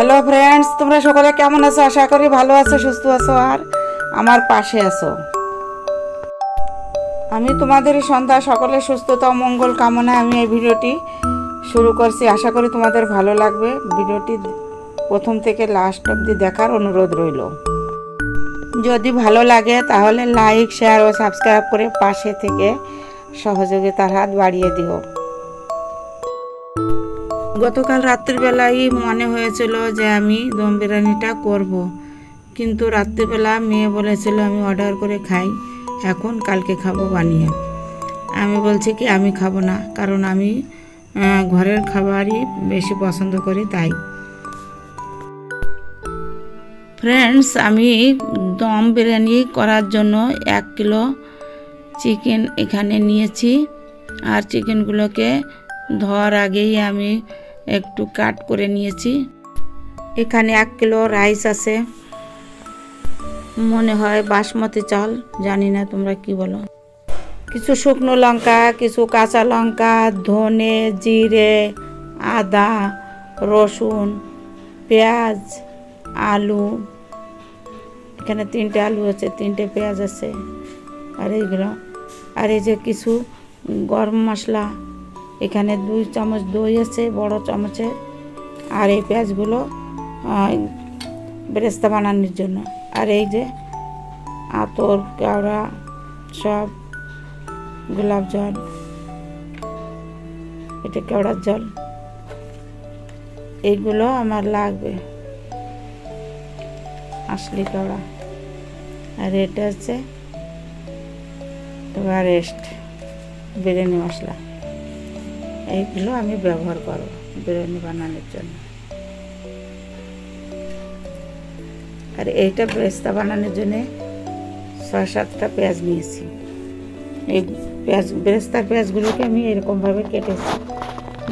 Hello friends তোমরা সকলে কেমন আছো? আশা করি ভালো আছো, সুস্থ আছো, আর আমার পাশে আছো। আমি তোমাদের সন্ধ্যা সকলের সুস্থতা ও মঙ্গল কামনায় আমি এই ভিডিওটি শুরু করছি। আশা করি তোমাদের ভালো লাগবে। ভিডিওটি প্রথম থেকে লাস্ট অবধি দেখার অনুরোধ রইল। যদি ভালো লাগে, তাহলে লাইক শেয়ার ও সাবস্ক্রাইব করে পাশে থেকে সহযোগিতার হাত বাড়িয়ে দিও। গতকাল রাত্রিবেলায় মনে হয়েছিল যে আমি দম বিরিয়ানিটা করব। কিন্তু রাত্রিবেলা মেয়ে বলেছিল আমি অর্ডার করে খাই, এখন কালকে খাব বানিয়ে। আমি বলছি কি, আমি খাব না, কারণ আমি ঘরের খাবারই বেশি পছন্দ করি তাই। ফ্রেন্ডস আমি দম বিরিয়ানি করার জন্য এক কিলো চিকেন এখানে নিয়েছি। আর চিকেনগুলোকে ধোয়ার আগেই আমি একটু কাট করে নিয়েছি। এখানে এক কিলো রাইস আছে। মনে হয় বাসমতি চাল, জানি না তোমরা কি বলো। কিছু শুকনো লঙ্কা, কিছু কাঁচা লঙ্কা, ধনে, জিরে, আদা, রসুন, পেঁয়াজ, আলু। এখানে তিনটে আলু আছে, তিনটে পেঁয়াজ আছে। আর এইগুলো। আর এই যে কিছু গরম মশলা এখানে দুই চামচ দই আছে, বড় চামচে। আর এই পেঁয়াজগুলো বেরেস্তা বানানোর জন্য। আর এই যে আতর কেওড়া সব গোলাপ জল, এটা কেওড়ার জল, এইগুলো আমার লাগবে। আসলি কেওড়া আর এটা হচ্ছে এভারেস্ট বিরিয়ানি মশলা এইগুলো আমি ব্যবহার করব, বিরিয়ানি বানানোর জন্য। আর এইটা বেরেস্তা বানানোর জন্য ছয় সাতটা পেঁয়াজ নিয়েছি। এই পেঁয়াজ বেরেস্তার পেঁয়াজগুলোকে আমি এরকমভাবে কেটেছি।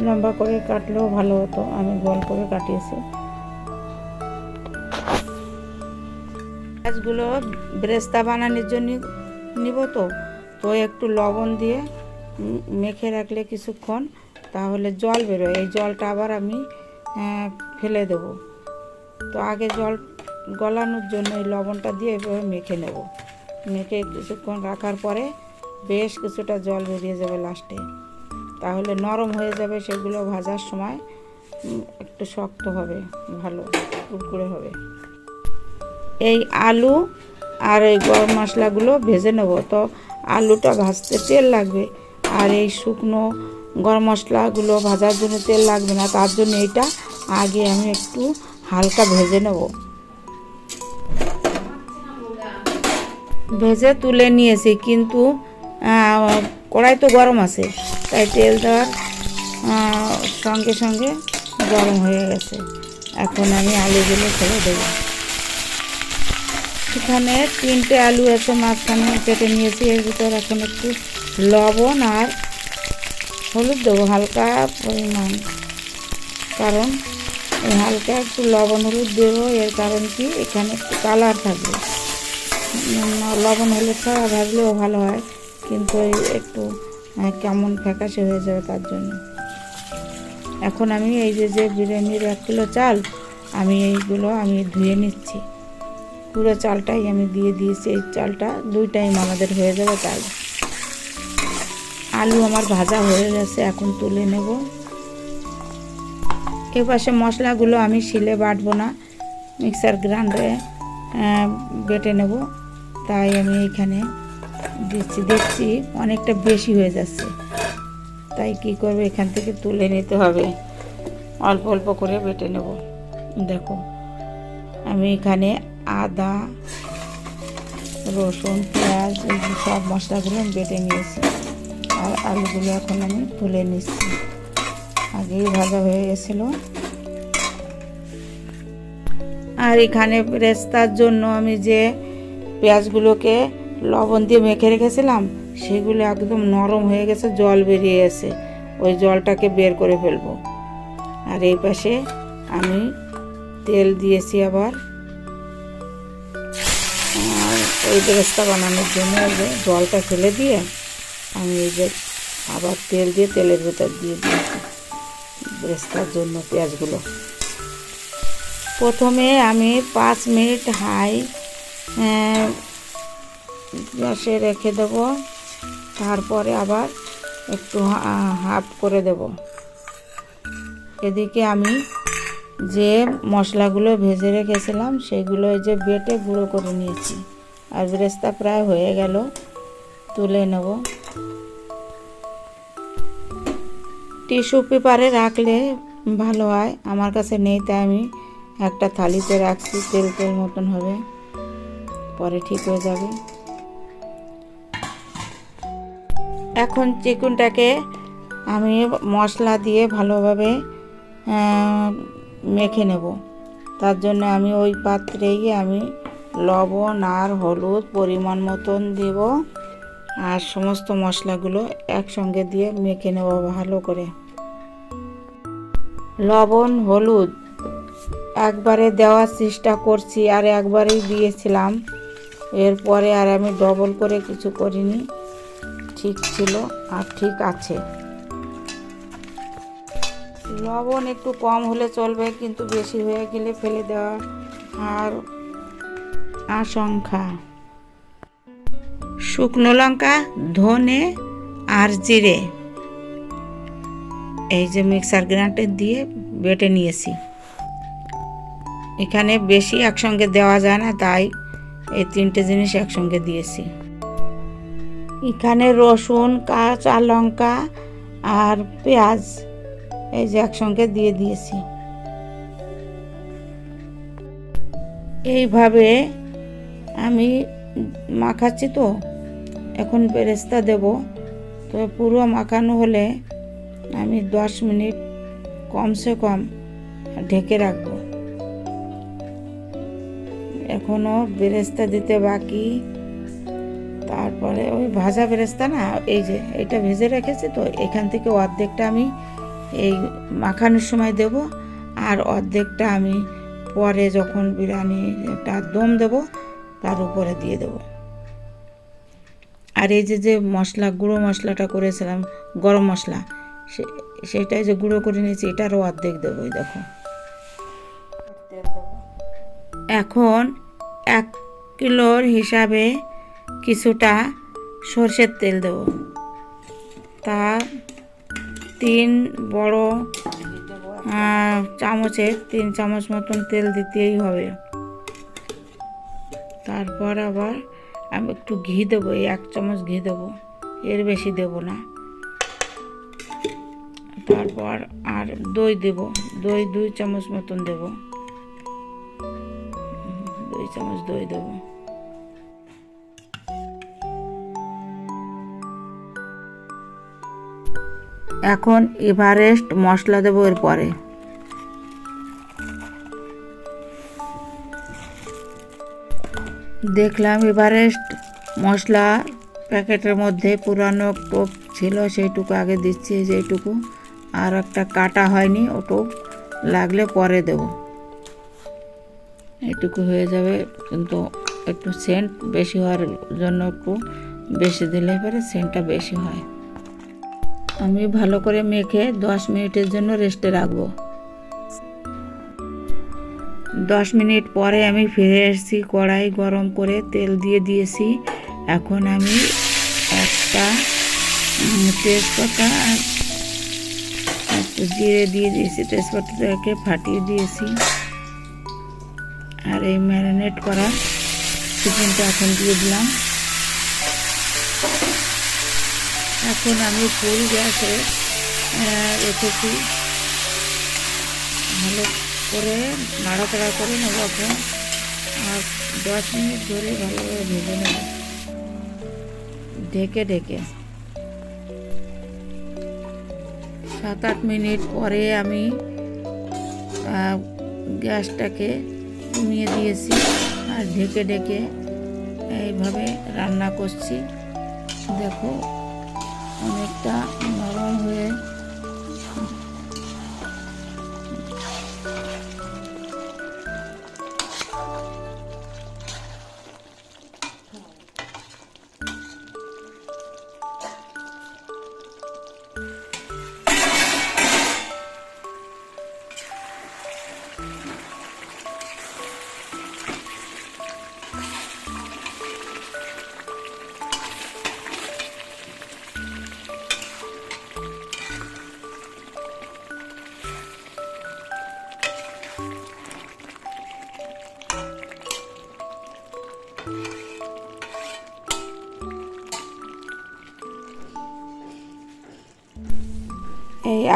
লম্বা করে কাটলেও ভালো হতো, আমি গোল করে কাটিয়েছি। পেঁয়াজগুলো বেরেস্তা বানানোর জন্য নিব তো তো একটু লবণ দিয়ে মেখে রাখলে কিছুক্ষণ তাহলে জল বেরোয়। এই জলটা আবার আমি ফেলে দেব। তো আগে জল গলানোর জন্য এই লবণটা দিয়ে এভাবে মেখে নেব। মেখে কিছুক্ষণ রাখার পরে বেশ কিছুটা জল বেরিয়ে যাবে লাস্টে। তাহলে নরম হয়ে যাবে, সেগুলো ভাজার সময় একটু শক্ত হবে, ভালো, কুড়কুড়ে হবে। এই আলু আর এই গরম মশলাগুলো ভেজে নেব। তো আলুটা ভাজতে তেল লাগবে, আর এই শুকনো গরম মশলাগুলো ভাজার জন্য তেল লাগবে না, তার জন্য এইটা আগে আমি একটু হালকা ভেজে নেব। ভেজে তুলে নিয়েছি, কিন্তু কড়াই তো গরম আছে, তাই তেল দেওয়ার সঙ্গে সঙ্গে গরম হয়ে গেছে। এখন আমি আলুগুলো ছেড়ে দেবো। এখানে তিনটে আলু আছে, মাঝখানে কেটে নিয়েছি, এর ভিতর এখন একটু লবণ আর হলুদ দেবো, হালকা পরিমাণ। কারণ হালকা একটু লবণ হলুদ দেবো, এর কারণ কি? এখানে একটু কালার থাকবে। লবণ হলুদ ছাড়া ভাজলেও ভালো হয়, কিন্তু একটু কেমন ফ্যাকাশে হয়ে যাবে তার জন্য। এখন আমি এই যে যে বিরিয়ানির এক কিলো চাল, আমি এইগুলো আমি ধুয়ে নিচ্ছি। পুরো চালটাই আমি দিয়ে দিয়েছি, এই চালটা দুই টাইম আমাদের হয়ে যাবে তাই আলু আমার ভাজা হয়ে গেছে, এখন তুলে নেব। এ পাশে মশলাগুলো আমি শিলে বাটবো না, মিক্সার গ্রাইন্ডারে বেটে নেব। তাই আমি এখানে দিচ্ছি, দেখছি অনেকটা বেশি হয়ে যাচ্ছে। তাই কি করবে, এখান থেকে তুলে নিতে হবে। অল্প অল্প করে বেটে নেব। দেখো, আমি এখানে আদা, রসুন, পেঁয়াজ সব মশলাগুলো আমি বেটে নিয়েছি। আর আলুগুলো এখন আমি তুলে নিচ্ছি। আগেই ভাজা হয়ে গেছিল। আর এখানে রেস্তার জন্য আমি যে পেঁয়াজগুলোকে লবণ দিয়ে মেখে রেখেছিলাম, সেগুলো একদম নরম হয়ে গেছে, জল বেরিয়ে গেছে। ওই জলটাকে বের করে ফেলব। আর এই পাশে আমি তেল দিয়েছি আবার। আর ওই রেস্তা বানানোর জন্য জলটা ফেলে দিয়ে আমি এই যে আবার তেল দিয়ে, তেলের ভেতর দিয়ে দিয়েছি বেরেস্তার জন্য পেঁয়াজগুলো। প্রথমে আমি পাঁচ মিনিট হাই গ্যাসে রেখে দেব। তারপরে আবার একটু হাফ করে দেব। এদিকে আমি যে মশলাগুলো ভেজে রেখেছিলাম, সেগুলো যে বেটে গুঁড়ো করে নিয়েছি। আর বেরেস্তা প্রায় হয়ে গেল, তুলে নেব। টিস্যু পেপারে রাখলে ভালো হয়। আমার কাছে নেই তাই আমি একটা থালিতে রাখছি তেল তেল মতন হবে। পরে ঠিক হয়ে যাবে। এখন চিকেনটাকে আমি মশলা দিয়ে ভালোভাবে মেখে নেব। তার জন্য আমি ওই পাত্রেই আমি লবণ আর হলুদ পরিমাণ মতন দেব। আর সমস্ত মশলাগুলো একসঙ্গে দিয়ে মেখে নেব ভালো করে। লবণ, হলুদ, একবারে দেওয়ার চেষ্টা করছি আর একবারেই দিয়েছিলাম। এরপরে আর আমি ডবল করে কিছু করিনি, ঠিক ছিল আর ঠিক আছে। লবণ একটু কম হলে চলবে, কিন্তু বেশি হয়ে গেলে ফেলে দেওয়া আর আশঙ্কা। শুকনো লঙ্কা, ধনে আর জিরে। এই যে মিক্সার গ্রাইন্ডার দিয়ে বেটে নিয়েছি। এখানে বেশি একসঙ্গে দেওয়া যায় না, তাই এই তিনটে জিনিস একসঙ্গে দিয়েছি। এখানে রসুন, কাঁচা লঙ্কা আর পেঁয়াজ এই যে একসঙ্গে দিয়ে দিয়েছি। এইভাবে আমি মাখাচ্ছি তো। এখন বেরেস্তা দেব। তো পুরো মাখানো হলে আমি দশ মিনিট কমসে কম ঢেকে রাখব। এখনও বেরেস্তা দিতে বাকি। তারপরে ওই ভাজা বেরেস্তা না, এই যে এটা ভেজে রেখেছি তো, এখান থেকে অর্ধেকটা আমি এই মাখানোর সময় দেব, আর অর্ধেকটা আমি পরে যখন বিরিয়ানিটা দম দেব, তার উপরে দিয়ে দেব। আর এই যে যে মশলা, গুঁড়ো মশলাটা করেছিলাম, গরম মশলা সেটাই যে গুঁড়ো করে নিয়েছি এটারও অর্ধেক দেবো, এই দেখো। এখন এক কিলোর হিসাবে কিছুটা সর্ষের তেল দেব। তা তিন বড় চামচের তিন চামচ মতন তেল দিতেই হবে। তারপর আবার আমি একটু ঘি দেবো, এই এক চামচ ঘি দেবো। এর বেশি দেব না। তারপর আর দই দেব, দই দুই চামচ মতন দেব। দুই চামচ দই দেবো। এখন এভারেস্ট মশলা দেবো এরপরে। দেখলাম এভারেস্ট মশলা প্যাকেটের মধ্যে পুরানো টোপ ছিল, সেইটুকু আগে দিচ্ছি যেইটুকু আর একটা কাটা হয়নি ওটুক লাগলে পরে দেব। এটুকু হয়ে যাবে, কিন্তু একটু সেন্ট বেশি হওয়ার জন্য একটু বেশি দিলে পরে সেন্টটা বেশি হয়। আমি ভালো করে মেখে দশ মিনিটের জন্য রেস্টে রাখব। দশ মিনিট পরে আমি ফিরে এসেছি, কড়াই গরম করে তেল দিয়ে দিয়েছি। এখন আমি একটা তেজপাতা আর জিরে দিয়ে দিয়েছি, তেজপাতাটাকে ফাটিয়ে দিয়েছি। আর এই ম্যারিনেট করা চিকেনটা এখন দিয়ে দিলাম। এখন আমি ফুল গ্যাসে রেখেছি। ভালো করে নাড়াচাড়া করে নেব এখন। আর দশ মিনিট ধরে ভালোভাবে ভেজে নেব। ঢেকে ঢেকে। সাত আট মিনিট পরে আমি গ্যাসটাকে কমিয়ে দিয়েছি আর ঢেকে ঢেকে এইভাবে রান্না করছি। দেখো, অনেকটা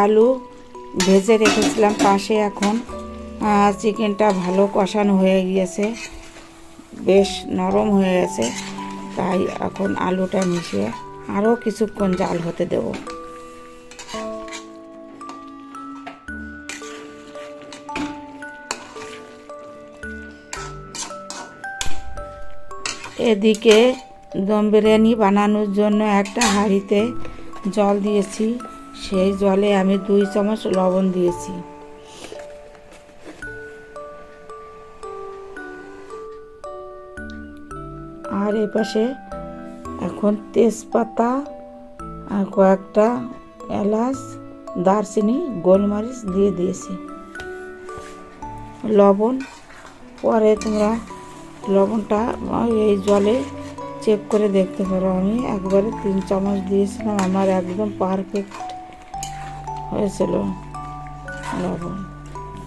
আলু ভেজে রেখেছিলাম পাশে এখন। চিকেনটা ভালো কষানো হয়ে গিয়েছে। বেশ নরম হয়ে গেছে। তাই এখন আলুটা মিশিয়ে আরও কিছুক্ষণ জাল হতে দেব। এদিকে দম বিরিয়ানি বানানোর জন্য একটা হাঁড়িতে জল দিয়েছি। সেই জলে আমি দুই চামচ লবণ দিয়েছি। আর এ পাশে এখন তেজপাতা আর কয়েকটা এলাচ, দারচিনি, গোলমরিচ দিয়ে দিয়েছি। লবণ, পরে তোমরা লবণটা এই জলে চেক করে দেখতে পারো। আমি একবারে তিন চামচ দিয়েছিলাম, আমার একদম পারফেক্ট। হয়েছিল। লবণ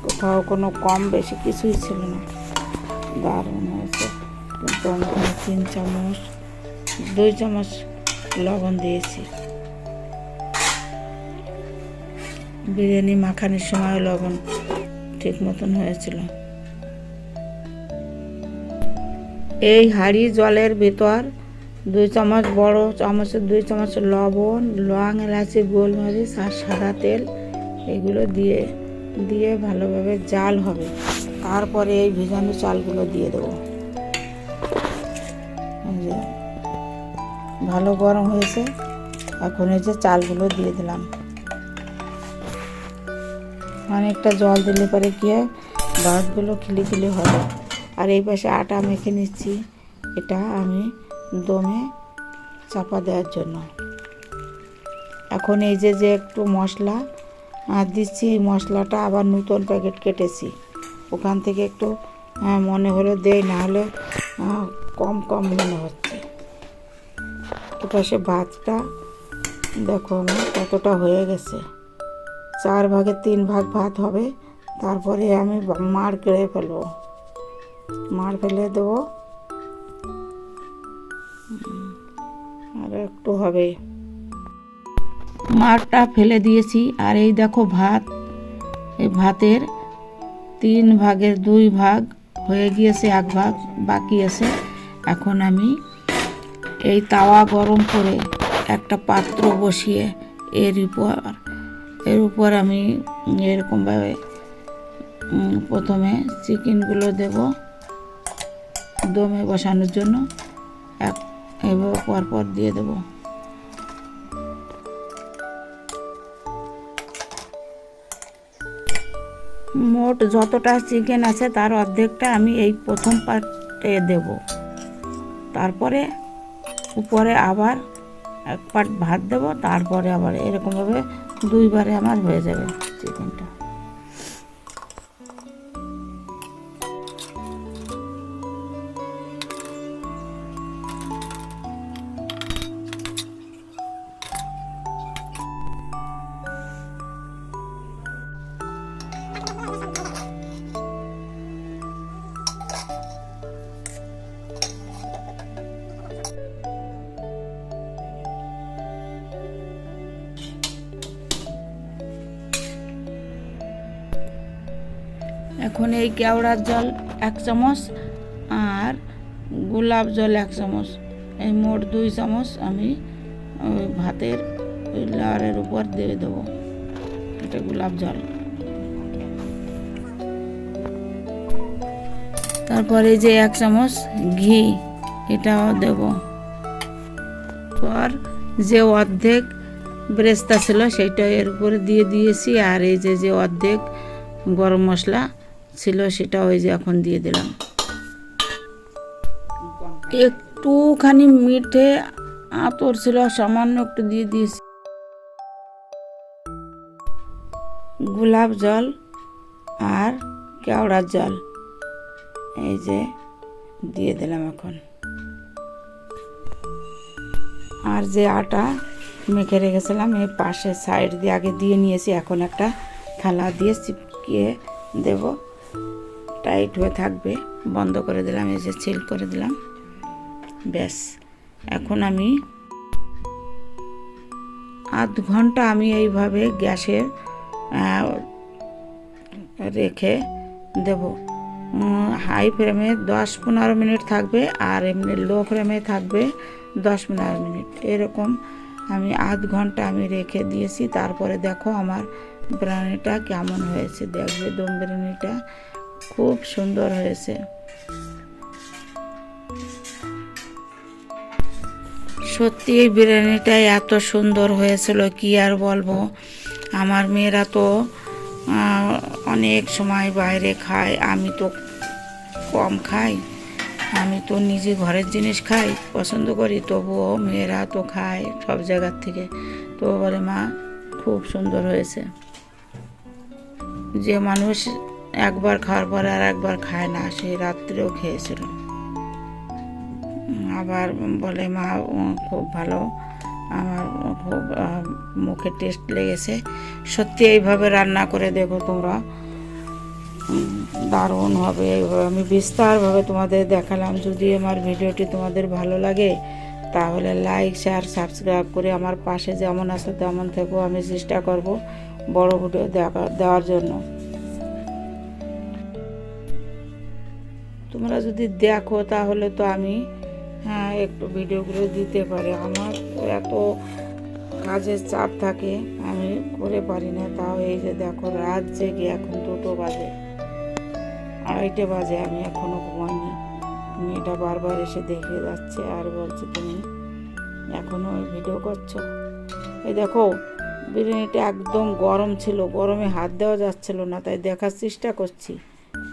কোথাও কোনো কম বেশি কিছুই ছিল না। দারুণ হয়েছে। কিন্তু আমি তিন চামচ, দুই চামচ লবণ দিয়েছি। বিরিয়ানি মাখানোর সময় লবণ ঠিক মতন হয়েছিল। এই হাঁড়ি জলের ভিতর দুই চামচ বড় চামচের, দুই চামচ লবণ, লং এলাচি, গোলমরিচ আর সাদা তেল এগুলো দিয়ে দিয়ে ভালোভাবে জাল হবে। তারপরে এই ভিজানো চালগুলো দিয়ে দেবো। ভালো গরম হয়েছে। এখন এই যে চালগুলো দিয়ে দিলাম। অনেকটা জল দিলে পরে কি হয় ভাতগুলো খিলি খিলি হবে। আর এই পাশে আটা মেখে নিচ্ছি। এটা আমি দমে চাপা দেওয়ার জন্য। এখন এই যে যে একটু মশলা দিচ্ছি মশলাটা আবার নতুন প্যাকেট কেটেছি। ওখান থেকে একটু মনে হলো দেই, না হলে কম কম মনে হচ্ছে। ওপাশে ভাতটা, দেখো আমার কতটা হয়ে গেছে। চার ভাগে তিন ভাগ ভাত হবে, তারপরে আমি মাড় কেড়ে ফেলব। মাড় ফেলে দেবো আর একটু হবে। মাড়টা ফেলে দিয়েছি, আর এই দেখো ভাত। এই ভাতের তিন ভাগের দুই ভাগ হয়ে গিয়েছে, এক ভাগ বাকি আছে। এখন আমি এই তাওয়া গরম করে একটা পাত্র বসিয়ে এর উপর এর উপর আমি এরকমভাবে প্রথমে চিকেনগুলো দেব দমে বসানোর জন্য। এক এভাবে পরপর দিয়ে দেব। মোট যতটা চিকেন আছে তার অর্ধেকটা আমি এই প্রথম পার্টে দেব। তারপরে উপরে আবার এক পার্ট ভাত দেবো, তারপরে আবার এরকমভাবে দুইবারে আমার হয়ে যাবে চিকেনটা এই কেওড়ার জল এক চামচ আর গোলাপ জল এক চামচ। এই মোট দুই চামচ আমি ভাতের ওই লাড়ের উপর দিয়ে দেবো। এটা গোলাপ জল। তারপরে যে এক চামচ ঘি, এটাও দেব। পর যে অর্ধেক ব্রেস্তা ছিল সেইটা এর উপরে দিয়ে দিয়েছি। আর এই যে যে অর্ধেক গরম মশলা ছিল সেটা ওই যে এখন দিয়ে দিলাম। একটুখানি মিঠে আতর ছিল, সামান্য একটু দিয়ে দিয়েছি। গোলাপ জল আর কেওড়ার জল, এই যে দিয়ে দিলাম এখন। আর যে আটা মেখে রেখেছিলাম, এই পাশে সাইড দিয়ে আগে দিয়ে নিয়েছি, এখন একটা থালা দিয়ে চিপকিয়ে দেব। টাইট হয়ে থাকবে। বন্ধ করে দিলাম, এই যে সিল করে দিলাম। ব্যাস, এখন আমি আধ ঘণ্টা আমি এইভাবে গ্যাসে রেখে দেব। হাই ফ্লেমে দশ পনেরো মিনিট থাকবে আর এমনি লো ফ্লেমে থাকবে দশ পনেরো মিনিট। এরকম আমি আধ ঘণ্টা আমি রেখে দিয়েছি। তারপরে দেখো আমার বিরিয়ানিটা কেমন হয়েছে। দেখবে দম বিরিয়ানিটা খুব সুন্দর হয়েছে। সত্যি এই বিরিয়ানিটা এত সুন্দর হয়েছিল, কি আর বলব? আমার মেয়েরা তো অনেক সময় বাইরে খায়, আমি তো কম খাই। আমি তো নিজে ঘরের জিনিস খাই, পছন্দ করি, তবুও মেয়েরা তো খায় সব জায়গার থেকে। তো বলে, মা, খুব সুন্দর হয়েছে। যে মানুষ একবার খাওয়ার পরে আর একবার খায় না সেই রাত্রেও খেয়েছিল। আবার বলে, মা খুব ভালো। আমার খুব মুখে টেস্ট লেগেছে। সত্যি এইভাবে রান্না করে দেখো তোমরা। দারুণ হবে। এইভাবে আমি বিস্তারভাবে তোমাদের দেখালাম। যদি আমার ভিডিওটি তোমাদের ভালো লাগে, তাহলে লাইক শেয়ার সাবস্ক্রাইব করে আমার পাশে যেমন আছে তেমন থেকেও আমি চেষ্টা করব বড় ভিডিও দেওয়ার জন্য। তোমরা যদি দেখো, তাহলে তো আমি হ্যাঁ একটু ভিডিওগুলো দিতে পারি। আমার এত কাজের চাপ থাকে, আমি করে পারি না। তাও এই যে দেখো, রাত জেগে এখন দুটো বাজে। আড়াইটে বাজে, আমি এখনও ঘুমাইনি। মেয়েটা বারবার এসে দেখে যাচ্ছে আর বলছে, তুমি এখনও ওই ভিডিও করছ? এই দেখো, বিরিয়ানিটা একদম গরম ছিল। গরমে হাত দেওয়া যাচ্ছিল না, তাই দেখার চেষ্টা করছি।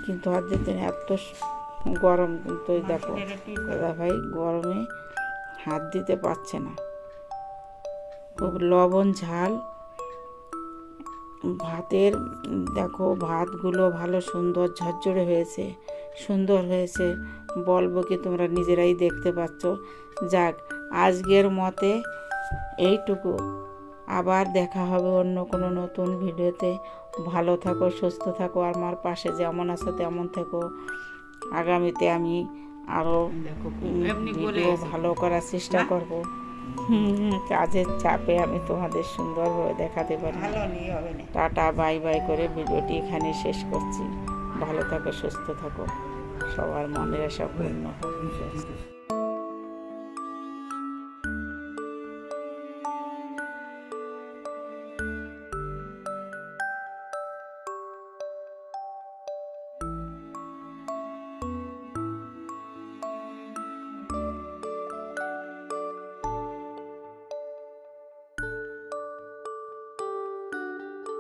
কিন্তু হাত দিতে এত গরম এই দেখো দাদা ভাই গরমে হাত দিতে পারছে না। খুব লবণ ঝাল। ভাতের দেখো ভাতগুলো ভালো সুন্দর ঝরঝরে হয়েছে সুন্দর হয়েছে। বলব কি তোমরা নিজেরাই দেখতে পাচ্ছ। যাক আজকের মতে এইটুকু। আবার দেখা হবে অন্য কোনো নতুন ভিডিওতে। ভালো থাকো সুস্থ থাকো আর আমার পাশে যেমন আছো তেমন থেকো। আগামীতে আমি আরও ভালো করার চেষ্টা করব। কাজের চাপে আমি তোমাদের সুন্দরভাবে দেখাতে পারি টাটা বাই বাই করে ভিডিওটি এখানে শেষ করছি। ভালো থাকো সুস্থ থাকো। সবার মনের আশা পূর্ণ।